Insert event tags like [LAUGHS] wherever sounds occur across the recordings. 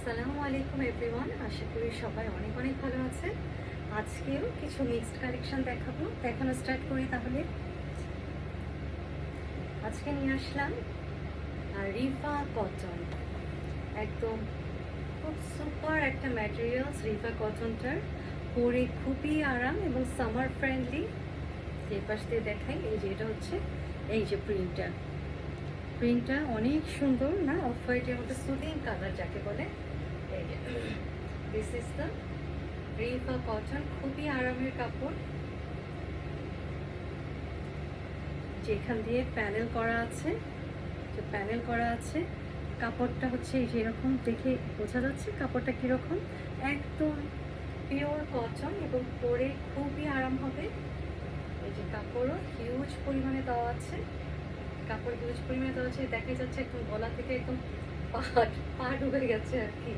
আসসালামু আলাইকুম এভরিওয়ান আশা করি সবাই অনেক অনেক ভালো আছে আজকেও কিছু মিক্সড কালেকশন দেখাবো। দেখানো স্টার্ট করি তাহলে। আজকে নিয়ে আসলাম রিফা কটন। একদম খুব সুপার একটা ম্যাটেরিয়ালস রিফা কটনটার। পরে খুবই আরাম এবং সামার ফ্রেন্ডলি যে পাশ দিয়ে দেখাই, এই যে এটা হচ্ছে, এই যে প্রিন্টটা প্রিন্টটা অনেক সুন্দর, না? অফ হোয়াইটের মধ্যে সুদিং কালার যাকে বলে। দিস ইজ দ্য রিফা কটন খুবই আরামের কাপড়। যেখান দিয়ে প্যানেল করা আছে, যে প্যানেল করা আছে, কাপড়টা হচ্ছে এই যে এরকম দেখে বোঝা যাচ্ছে কাপড়টা কীরকম। একদম পিওর কটন এবং পরে খুবই আরাম হবে। এই যে কাপড়ও হিউজ পরিমাণে দেওয়া আছে। কাপড় হিউজ পরিমাণে দেওয়া আছে দেখা যাচ্ছে একদম গলা থেকে একদম পাহাড় পা ডুবে গেছে আর কি।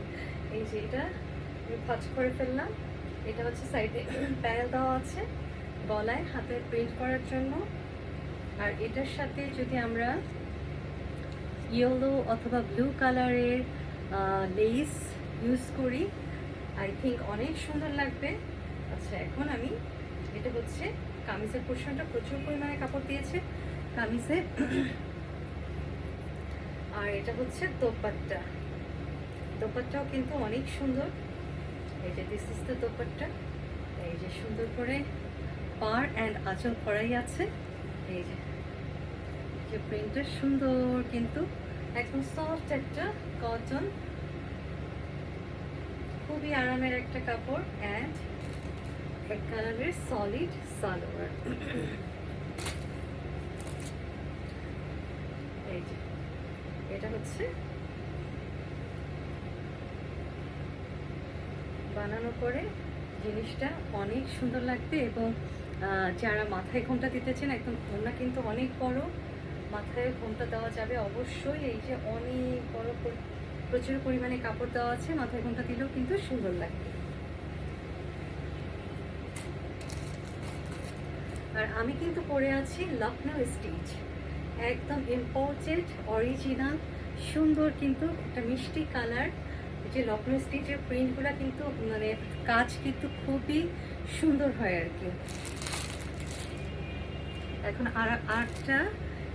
এই যে এটা ভাজ করে ফেললাম। এটা হচ্ছে সাইডে প্যানেল দেওয়া আছে গলায়, হাতে প্রিন্ট করার জন্য। আর এটার সাথে যদি আমরা ইয়েলো অথবা ব্লু কালারের লেস ইউজ করি আই থিঙ্ক অনেক সুন্দর লাগবে। আচ্ছা এখন আমি, এটা হচ্ছে কামিজের পোর্শনটা প্রচুর পরিমাণে কাপড় দিয়েছে। কামিজে। আর এটা হচ্ছে দোপাট্টা। দোপাট্টাও কিন্তু অনেক সুন্দর। এই যে দিস ইস দ্য দোপাট্টা। এই যে সুন্দর করে পার অ্যান্ড আঁচল করাই আছে। এই যে যে প্রিন্টটা সুন্দর কিন্তু। একদম সফট একটা কটন খুবই আরামের একটা কাপড় অ্যান্ড এক কালারের সলিড সালোয়ার এই যে হচ্ছে বানানো পরে জিনিসটা অনেক সুন্দর লাগবে এবং যারা মাথায় ঘোমটা দিতেছেন, একদম ঘোমটা কিন্তু অনেক বড়। মাথায় ঘোমটা দেওয়া যাবে অবশ্যই। এই যে অনেক বড় প্রচুর পরিমাণে কাপড় দেওয়া আছে, মাথায় ঘোমটা দিলেও কিন্তু সুন্দর লাগবে। আর আমি কিন্তু পরে আছি লখনৌ স্টিচ। একদম ইম্পর্টেন্ট অরিজিনাল সুন্দর কিন্তু একটা মিষ্টি কালার। যে লখনৌ স্টিচের প্রিন্টগুলো কিন্তু মানে কাজ কিন্তু খুবই সুন্দর হয় আর কি। এখন আর আরটা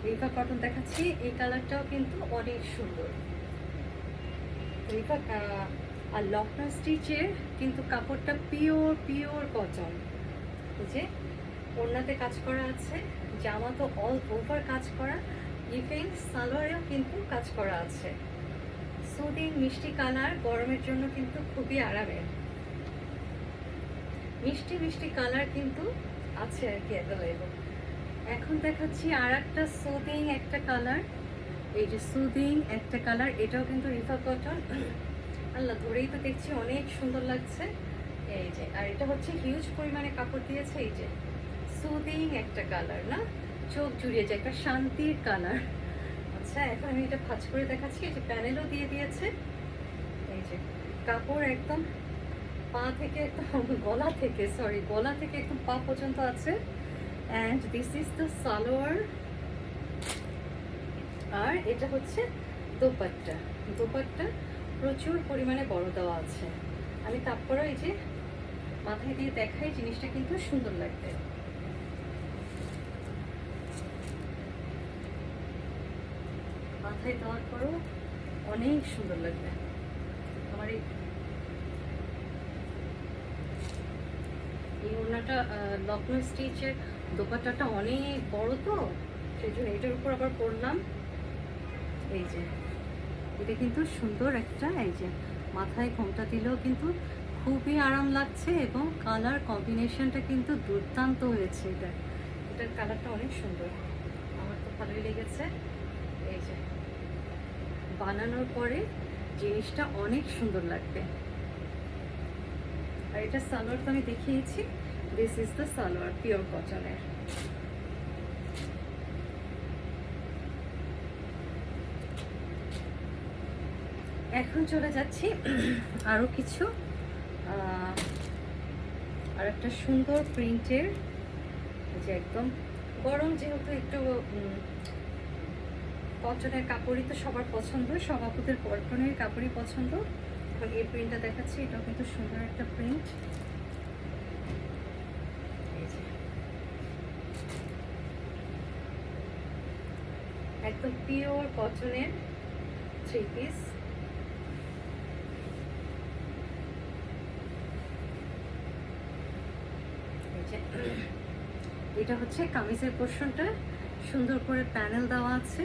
রিফা কটন দেখাচ্ছি। এই কালারটাও কিন্তু অনেক সুন্দর। রিফা আর লখনৌ স্টিচের কিন্তু কাপড়টা পিওর পিওর কটন যে ওড়নাতে কাজ করা আছে, জামা তো অল ওভার কাজ করা। ইভেন সালোয়ারেও কিন্তু কাজ করা আছে। সুদিং মিষ্টি কালার গরমের জন্য কিন্তু খুবই আরামের মিষ্টি মিষ্টি কালার কিন্তু আছে আর কি অ্যাভেলেবল এখন দেখাচ্ছি আর একটা সুদিং একটা কালার। এই যে সুদিং একটা কালার, এটাও কিন্তু রিফা কটন আল্লাহ, ধরেই তো দেখছি অনেক সুন্দর লাগছে। এই যে, আর এটা হচ্ছে হিউজ পরিমাণে কাপড় দিয়েছে, এই যে সুদিং একটা কালার, না? চোখ জুড়িয়ে যায়, একটা শান্তির কালার। আচ্ছা এখন আমি এটা ভাজ করে দেখাচ্ছি, এই যে প্যানেলও দিয়ে দিয়েছে। এই যে কাপড় একদম পা থেকে একদম [LAUGHS] গলা থেকে সরি গলা থেকে একদম পা পর্যন্ত আছে। And this is the salwar. আর এটা হচ্ছে দোপাট্টা। দোপাট্টা প্রচুর পরিমাণে বড় দেওয়া আছে। আমি তারপরে এই যে মাথায় দিয়ে দেখাই, জিনিসটা কিন্তু সুন্দর লাগবে। মাথায় দেওয়ার পরও অনেক সুন্দর লাগবে। আমার এই ওড়নাটা লখনৌ স্টিচের দোপাট্টাটা অনেক বড় তো, সেই জন্য এটার উপর আবার পরলাম এই যে, এটা কিন্তু সুন্দর একটা, এই যে, মাথায় ঘোমটা দিলেও কিন্তু খুবই আরাম লাগছে এবং কালার কম্বিনেশনটা কিন্তু দুর্দান্ত হয়েছে এটা। এটার কালারটা অনেক সুন্দর। আমার তো ভালোই লেগেছে। বানানোর পরে জিনিসটা অনেক সুন্দর লাগবে। আর এটা সালোয়ার তো আমি দেখিয়েছি। This is the salwar pure কটনের এখন চলে যাচ্ছি [CLEARS THROAT] আরও কিছু আর একটা সুন্দর প্রিন্টের যে একদম গরম যেহেতু একটু কটনের কাপড়ই তো সবার পছন্দ, সভাপতির কটনের কাপড়ই পছন্দ। এখন এই প্রিন্টটা দেখাচ্ছি, এটাও কিন্তু সুন্দর একটা প্রিন্ট একদম পিওর কটনের থ্রি পিস এটা হচ্ছে কামিজের পোর্শনটা সুন্দর করে প্যানেল দেওয়া আছে।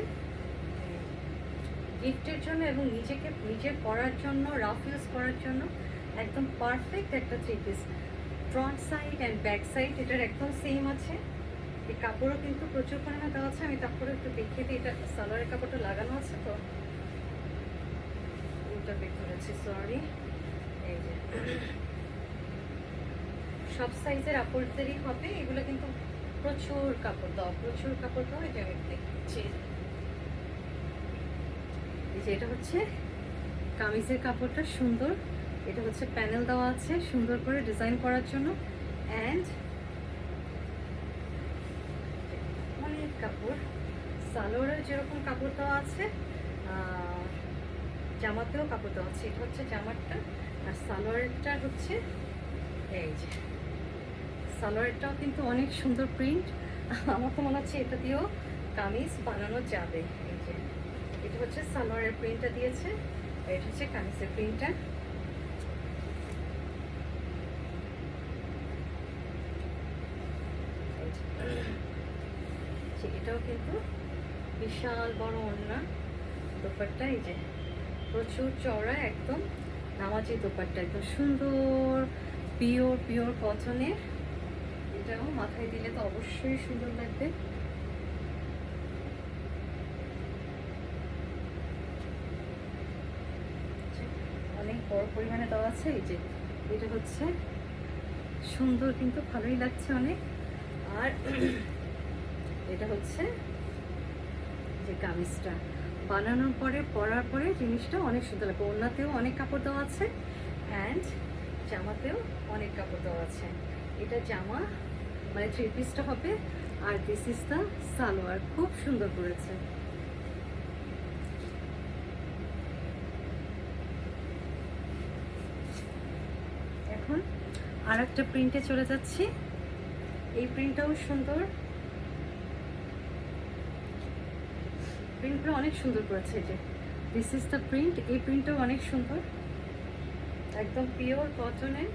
গিফটের জন্য এবং নিজেকে, নিজে পরার জন্য রাফ ইউজ করার জন্য একদম পারফেক্ট একটা three piece front side and back side এটার একদম সেম আছে। এই কাপড়ও কিন্তু প্রচুর পরিমাণে দেওয়া আছে। আমি তারপরে একটু দেখিয়ে দিই। এটা সালোয়ারের কাপড়টা লাগানো আছে তো। ওটা বের করেছি সরি এই যে। সব সাইজের আপড়দেরই হবে। এগুলো কিন্তু প্রচুর কাপড় দেওয়া প্রচুর কাপড় দেওয়া এটা আমি দেখছি যে এটা হচ্ছে কামিজের কাপড়টা সুন্দর। এটা হচ্ছে প্যানেল দেওয়া আছে সুন্দর করে ডিজাইন করার জন্য। অ্যান্ড অনেক কাপড়। সালোয়ারের যেরকম কাপড় দেওয়া আছে জামাতেও কাপড় দেওয়া আছে। এটা হচ্ছে জামারটা আর সালোয়ারটা হচ্ছে এই যে। সালোয়ারটাও কিন্তু অনেক সুন্দর প্রিন্ট আমার তো মনে হচ্ছে এটা দিয়েও কামিজ বানানো যাবে। হচ্ছে সালোয়ারের প্রিন্টটা দিয়েছে। এটা হচ্ছে কামিজের প্রিন্টটা। এটাও কিন্তু বিশাল বড় ওড়না। দোপাট্টা, এই যে প্রচুর চওড়া একদম নামাজি দোপাট্টা, একদম সুন্দর, পিওর পিওর কটনের এটাও মাথায় দিলে তো অবশ্যই সুন্দর লাগবে। অনেক বড় পরিমাণে দেওয়া আছে, এই যে এটা হচ্ছে সুন্দর কিন্তু ভালোই লাগছে অনেক। আর [CLEARS THROAT] এটা হচ্ছে যে কামিজটা। বানানোর পরে, পরার পরে জিনিসটা অনেক সুন্দর লাগবে। ওনাতেও অনেক কাপড় দেওয়া আছে অ্যান্ড জামাতেও অনেক কাপড় দেওয়া আছে। এটা জামা মানে থ্রি পিসটা হবে, আর দিস ইজ দ্য সালোয়ার। খুব সুন্দর করেছে। এখন আর একটা প্রিন্টে চলে যাচ্ছি। এই প্রিন্টটাও সুন্দর। প্রিন্টটা অনেক সুন্দর করেছে যে। দিস ইজ দ্য প্রিন্ট এই প্রিন্টটাও অনেক সুন্দর। একদম পিওর কটনের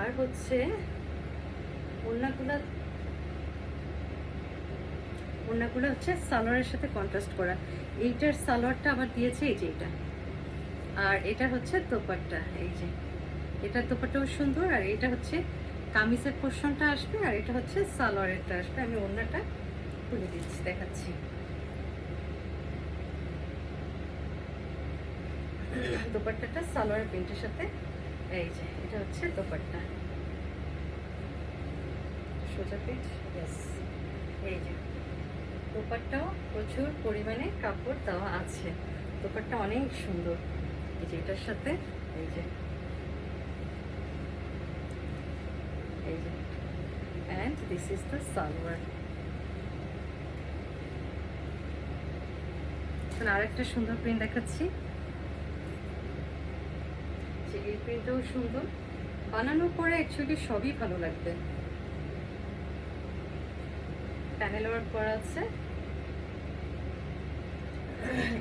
আর হচ্ছে ওড়নাগুলো ওড়নাগুলো হচ্ছে সালোয়ারের সাথে কন্ট্রাস্ট করা। এইটার সালোয়ারটা আবার দিয়েছে এই যে এটা আর এটা হচ্ছে দোপাট্টা, এই যে। এটার দোপাট্টাও সুন্দর, আর এটা হচ্ছে কামিজের পোর্শনটা আসবে, আর এটা হচ্ছে সালোয়ারেরটা আসবে। আমি ওড়নাটা খুলে দিচ্ছি, দেখাচ্ছি। দোপাট্টাটা সালোয়ার প্রিন্টের সাথে, এই যে, এটা হচ্ছে দোপাট্টা। সোজা পিঠ ইয়েস এই যে, দোপাট্টাও প্রচুর পরিমাণে কাপড় দেওয়া আছে। দোপাট্টা অনেক সুন্দর। এই যে, এটার সাথে, এই যে and this is the salwar এখন আরেকটা সুন্দর প্রিন্ট দেখাচ্ছি। এই প্রিন্টটাও সুন্দর। বানানোর পরে অ্যাকচুয়ালি সবই ভালো লাগবে। প্যানেল ওয়ার্ক করা আছে।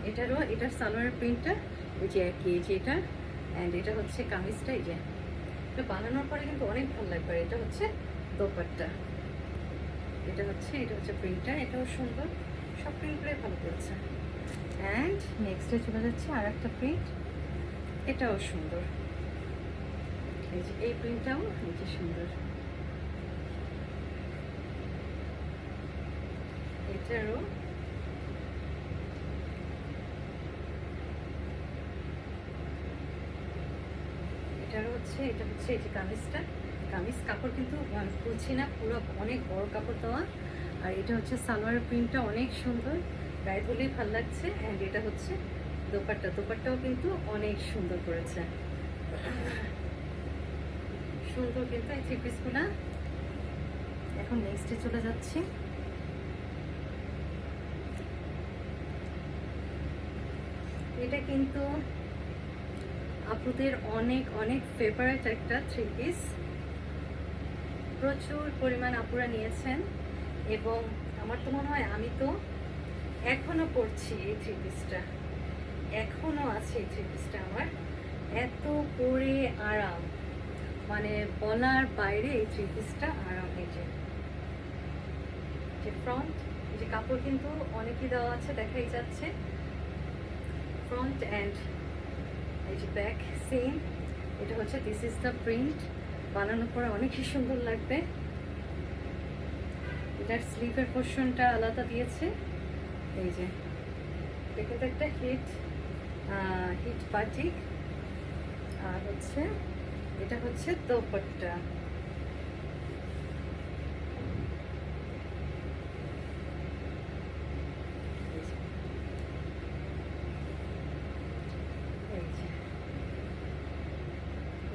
এটারও, এটার সালোয়ারের প্রিন্টটা ওই যে কেজি এটা অ্যান্ড এটা হচ্ছে কামিজটা, এই যে। এটা বানানোর পরে কিন্তু অনেক ভালো লাগবে। এটা হচ্ছে দোপাট্টা। এটা হচ্ছে এটা হচ্ছে প্রিন্টটা। এটাও সুন্দর। সব প্রিন্টগুলোই ভালো করেছে অ্যান্ড নেক্সটে চলে যাচ্ছে আর একটা প্রিন্ট। এটাও সুন্দর। এই যে, এই প্রিন্টটাও যে সুন্দর। এটারও এটারও হচ্ছে, এটা হচ্ছে এই যে কামিজটা। কামিজ কাপড় কিন্তু খুলছি না, পুরো অনেক বড় কাপড় দেওয়া। আর এটা হচ্ছে সালোয়ারের প্রিন্টটা অনেক সুন্দর। গায়ে ধরলেই ভালো লাগছে। অ্যান্ড এটা হচ্ছে দোপাট্টা। দোপাট্টাও কিন্তু অনেক সুন্দর করেছে। সুন্দর কিন্তু এই থ্রি এখন নেক্সটে চলে যাচ্ছি। এটা কিন্তু আপুদের অনেক অনেক ফেভারেট একটা থ্রি পিস প্রচুর পরিমাণ আপুরা নিয়েছেন এবং আমার তো মনে হয় আমি তো এখনও পড়ছি এই থ্রি পিসটা এখনও আছে এই থ্রি পিসটা আমার। এত পরে আরাম। মানে বলার বাইরে এই থ্রি পিসটা আরাম যে। যে ফ্রন্ট যে কাপড় কিন্তু অনেকই দেওয়া আছে, দেখাই যাচ্ছে। ফ্রন্ট অ্যান্ড এই যে ব্যাক সেম এটা হচ্ছে দিস ইজ দ্য প্রিন্ট বানানোর পরে অনেকই সুন্দর লাগবে। এটার স্লিভের পোর্শনটা আলাদা দিয়েছে। এই যে, এটা কিন্তু একটা হিট হিট পাটিক আর হচ্ছে, এটা হচ্ছে দোপাট্টা এই যে।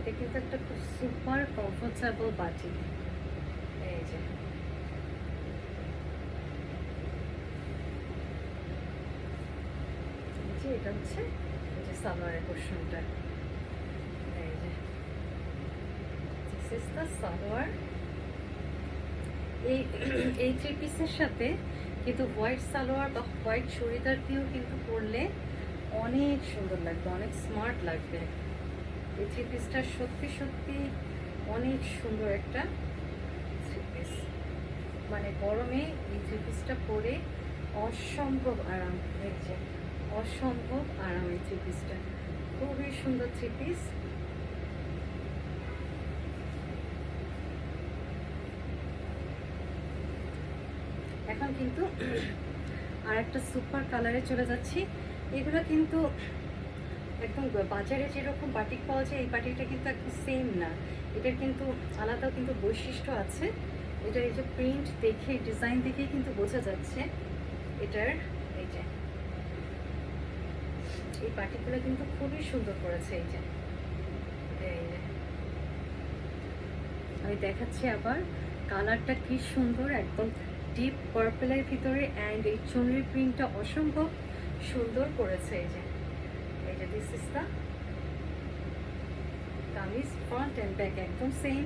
এটা কিন্তু একটা সুপার কমফোর্টেবল বাটি এই যে। এটা হচ্ছে যে সালোয়ারের পোর্শনটা এই যে। সালোয়ার এই এই থ্রি পিসের সাথে কিন্তু হোয়াইট সালোয়ার বা হোয়াইট চুড়িদার দিয়েও কিন্তু পরলে অনেক সুন্দর লাগবে, অনেক স্মার্ট লাগবে। এই থ্রি পিসটা সত্যি সত্যি অনেক সুন্দর একটা থ্রি পিস মানে গরমে এই থ্রি পিসটা পরে অসম্ভব আরাম হয়েছে অসম্ভব আরাম এই থ্রি পিসটা খুবই সুন্দর থ্রি পিস এখন কিন্তু আর একটা সুপার কালারে চলে যাচ্ছি। এগুলো কিন্তু একদম বাজারে যেরকম বাটিক পাওয়া যায়, এই বাটিকটা কিন্তু একদম সেম না। এটার কিন্তু আলাদা কিন্তু বৈশিষ্ট্য আছে। এটার এই যে প্রিন্ট দেখে ডিজাইন দেখেই কিন্তু বোঝা যাচ্ছে এটার এই যে। এই বাটিকগুলো কিন্তু খুবই সুন্দর করেছে এই যে। এই যে। আমি দেখাচ্ছি আবার কালারটা কি সুন্দর, একদম ডিপ পার্পেলের ভিতরে অ্যান্ড এই চুনরি প্রিন্টটা অসম্ভব সুন্দর করেছে এই যে। যে this is the kameez front and back একদম সেম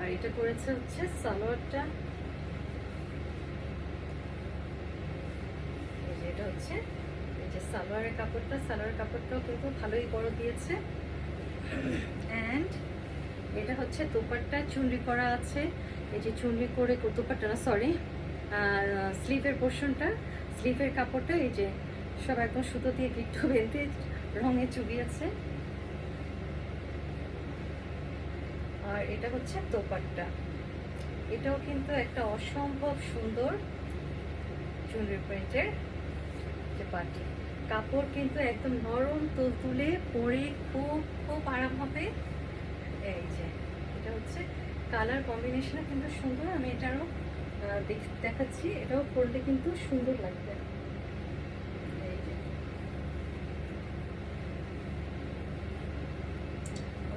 আর এটা করেছে হচ্ছে সালোয়ারটা। এটা হচ্ছে, এই যে সালোয়ারের কাপড়টা সালোয়ারের কাপড়টাও কিন্তু ভালোই বড় দিয়েছে। অ্যান্ড এটা হচ্ছে দোপাট্টা চুনরি করা আছে। এই যে চুনরি করে দোপাট্টা সরি আর স্লিভের পোর্শনটা স্লিভের কাপড়টা, এই যে সব একদম সুতো দিয়ে একটু বেঁধে রঙে চুবিয়েছে আর এটা হচ্ছে দোপাট্টা। এটাও কিন্তু একটা অসম্ভব সুন্দর চুনরি প্রিন্টের যে পাটি। কাপড় কিন্তু একদম নরম, তুলতুলে, পরে খুব খুব আরাম হবে। এই যে, এটা হচ্ছে কালার কম্বিনেশনও কিন্তু সুন্দর। আমি এটারও দেখাচ্ছি। এটাও পরলে কিন্তু সুন্দর লাগবে।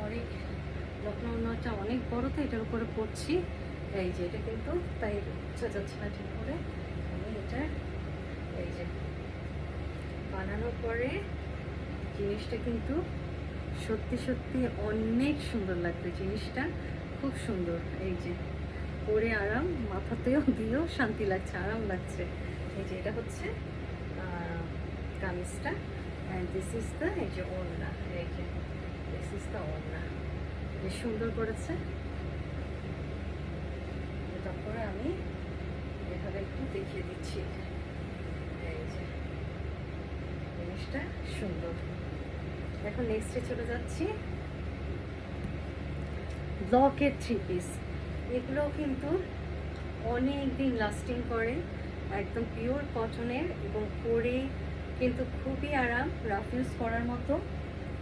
অনেক অনেক বড়, তো এটার উপরে পড়ছি। এই যে, এটা কিন্তু তাই বোঝা যাচ্ছে না ঠিক করে। আমি এটা, এই যে, বানানোর পরে জিনিসটা কিন্তু সত্যি সত্যি অনেক সুন্দর লাগবে, জিনিসটা। খুব সুন্দর, এই যে। পরে আরাম, মাথাতেও দিয়েও শান্তি লাগছে, আরাম লাগছে। এই যে এটা হচ্ছে কামিজটা অ্যান্ড দিস ইজ দ্য এই যে ওড়না, এই যে দিস ইজ দ্য ওড়না। বেশ সুন্দর করেছে। তারপরে আমি এভাবে একটু দেখিয়ে দিচ্ছি। এই যে, জিনিসটা সুন্দর। এখন নেক্সটে চলে যাচ্ছি। ব্লকের থ্রি পিস এগুলোও কিন্তু অনেক দিন লাস্টিং করে, একদম পিওর কটনের এবং পরে কিন্তু খুবই আরাম রাফ ইউজ করার মতো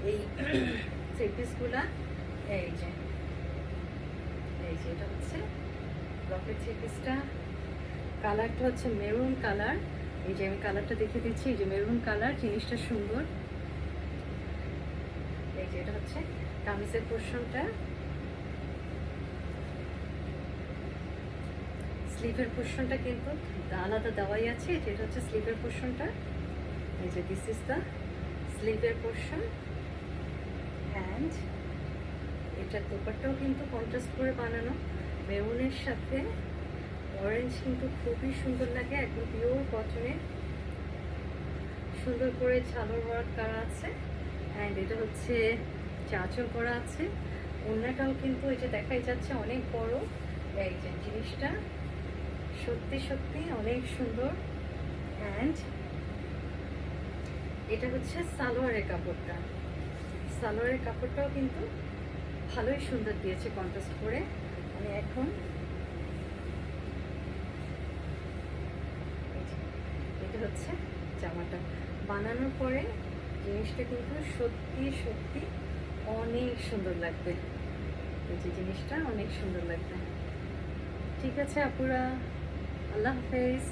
এই [CLEARS THROAT] থ্রি পিসগুলা এই যে এই যে এটা হচ্ছে ব্লকের থ্রি পিসটা কালারটা হচ্ছে মেরুন কালার এই যে আমি কালারটা দেখে দিচ্ছি, এই যে মেরুন কালার জিনিসটা সুন্দর। এই যে এটা হচ্ছে কামিজের পোর্শনটা স্লিভের পোর্শনটা কিন্তু আলাদা দেওয়াই আছে যেটা হচ্ছে স্লিভের পোর্শনটা এই যে দিস ইজ দ্য স্লিভের পোর্শন অ্যান্ড এটার দোপারটাও কিন্তু কন্ট্রাস্ট করে বানানো। মেরুনের সাথে অরেঞ্জ কিন্তু খুবই সুন্দর লাগে, একদম পিওর কটনের সুন্দর করে ঝালর ওয়ার্ক করা আছে অ্যান্ড এটা হচ্ছে চাচল করা আছে। ওড়নাটাও কিন্তু এই যে দেখাই যাচ্ছে অনেক বড়। এই যে জিনিসটা সত্যি সত্যি অনেক সুন্দর। অ্যান্ড এটা হচ্ছে সালোয়ারের কাপড়টা। সালোয়ারের কাপড়টাও কিন্তু ভালোই সুন্দর দিয়েছে কন্ট্রাস্ট করে। আমি এখন এটা হচ্ছে জামাটা। বানানোর পরে জিনিসটা কিন্তু সত্যি সত্যি অনেক সুন্দর লাগবে। এই যে জিনিসটা অনেক সুন্দর লাগবে। ঠিক আছে আপুরা? আল্লাহ হাফেজ